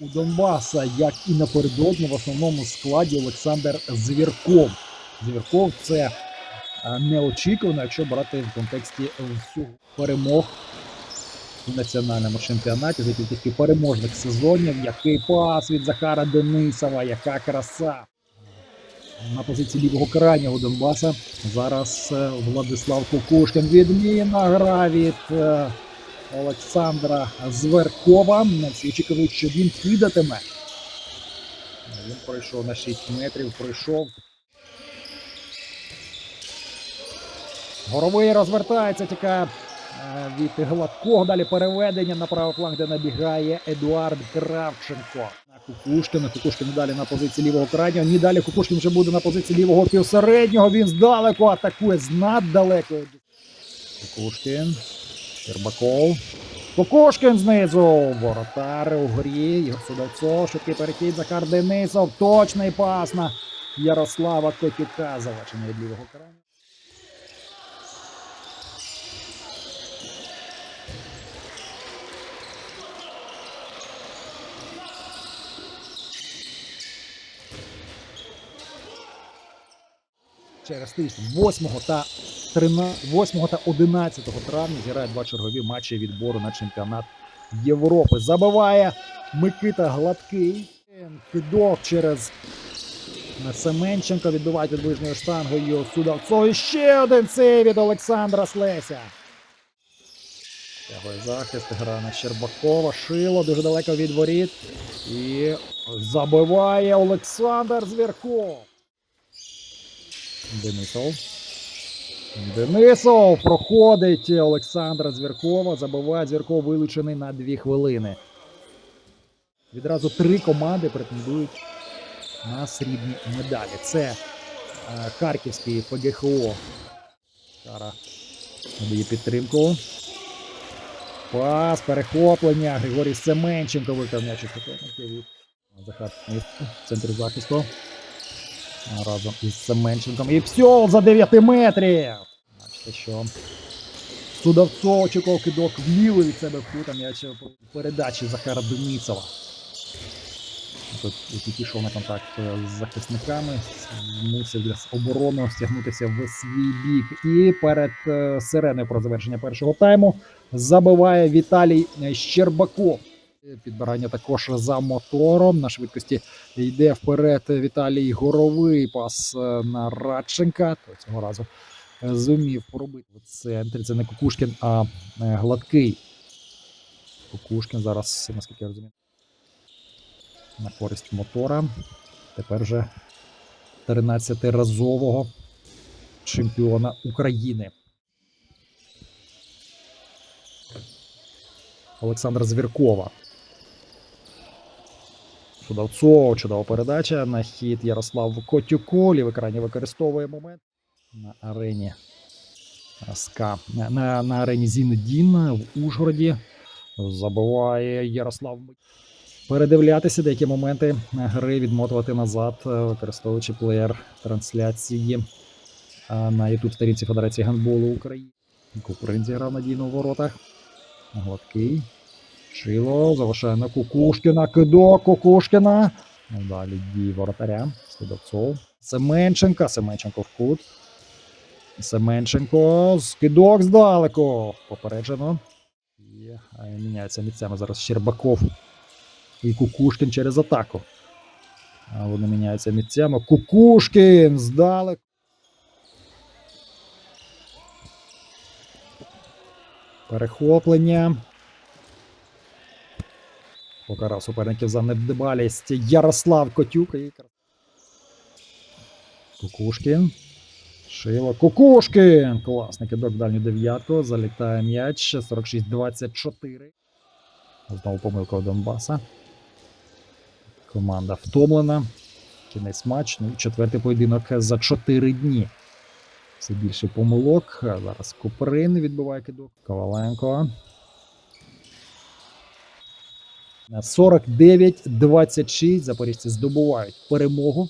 У Донбаса, як і напередодні, в основному складі Олександр Звірков. Звірков це е, неочікувано, якщо брати в контексті перемог у національному чемпіонаті за кількістю переможних сезонів. Який пас від Захара Денисова, яка краса. На позиції лівого крайнього Донбаса зараз е, Владислав Кукушкін. Відмінна гра від е, Олександра Зверкова. Всі очікують, що він кидатиме. Він пройшов на 6 метрів, пройшов. Горовий розвертається, тікає е, від гладкого. Далі переведення на правий фланг, де набігає Едуард Кравченко. На Кукушкіна. Кукушкін далі на позиції лівого крайнього. Ні, далі Кукушкін вже буде на позиції лівого півсереднього. Він здалеку атакує з наддалекої. Кукушкін. Щербаков. Кукушкін знизу. Воротар у грі. Ігор Судовцов. Швидкий перехід. Захар Денисов. Точний пас на Ярослава Котюка. Завершений від лівого крайнього. Через тиждень 8 та 13, 8 та 11 травня зіграє два чергові матчі відбору на чемпіонат Європи. Забиває Микита Гладкий. Кидок через Семенченко відбивають від ближньою штангою Судовцов. І ще один цей від Олександра Слеся. Тягує захист, гра на Щербакова. Шило дуже далеко від воріт. І забиває Олександр Звірков. Денисов. Денисов проходить Олександра Звіркова. Забиває Звірков вилучений на дві хвилини. Відразу три команди претендують на срібні медалі. Це е, Харківський ПГХО. Кара надає підтримку. Пас, перехоплення. Григорій Семенченко виконав м'яч у. Захар центрі захисту. Разом із Семенченком. І все за 9 метрів. Бачите, що Судовцов очікував кидок вліво від себе в кут, а м'яч у передачі Захара Денисова. Тут який пішов на контакт е, з захисниками, змусив для оборони стягнутися в свій бік. І перед е, сиреною про завершення першого тайму забиває Віталій Щербаков. Підбирання також за мотором. На швидкості йде вперед Віталій Горовий. Пас е, на Радченка. То цього разу е, зумів поробити в центрі. Це не Кукушкін, а е, гладкий. Кукушкін зараз, наскільки я розумію, на користь мотора. Тепер вже 13-разового чемпіона України. Олександра Звіркова. Судовцов, чудова передача. На хід Ярослав Котюко. Лівий крайні використовує момент на арені СК. На, на, арені Зінедін в Ужгороді. Забиває Ярослав. Передивлятися деякі моменти гри, відмотувати назад, е, використовуючи плеєр трансляції е, на youtube сторінці Федерації гандболу України. Куприн зіграв надійно у воротах. Гладкий. Шило залишає на Кукушкіна. Кидок Кукушкіна. Ну, Далі дії воротаря. Скидовцов. Семенченка. Семенченко в кут. Семенченко. Скидок здалеку. Попереджено. І міняються місцями зараз Щербаков і Кукушкін через атаку. А вони міняються місцями. Кукушкін здалеку. Перехоплення. Покарав суперників за недбалість Ярослав Котюк. І... Кукушкін. Шило. Кукушкін! Класний кидок в дальню дев'ятку. Залітає м'яч. 46-24. Знову помилка у Донбаса. Команда втомлена. Кінець матч. Ну, четвертий поєдинок за 4 дні. Все більше помилок. Зараз Куприн відбиває кидок. Коваленко. 49-26 запоріжці здобувають перемогу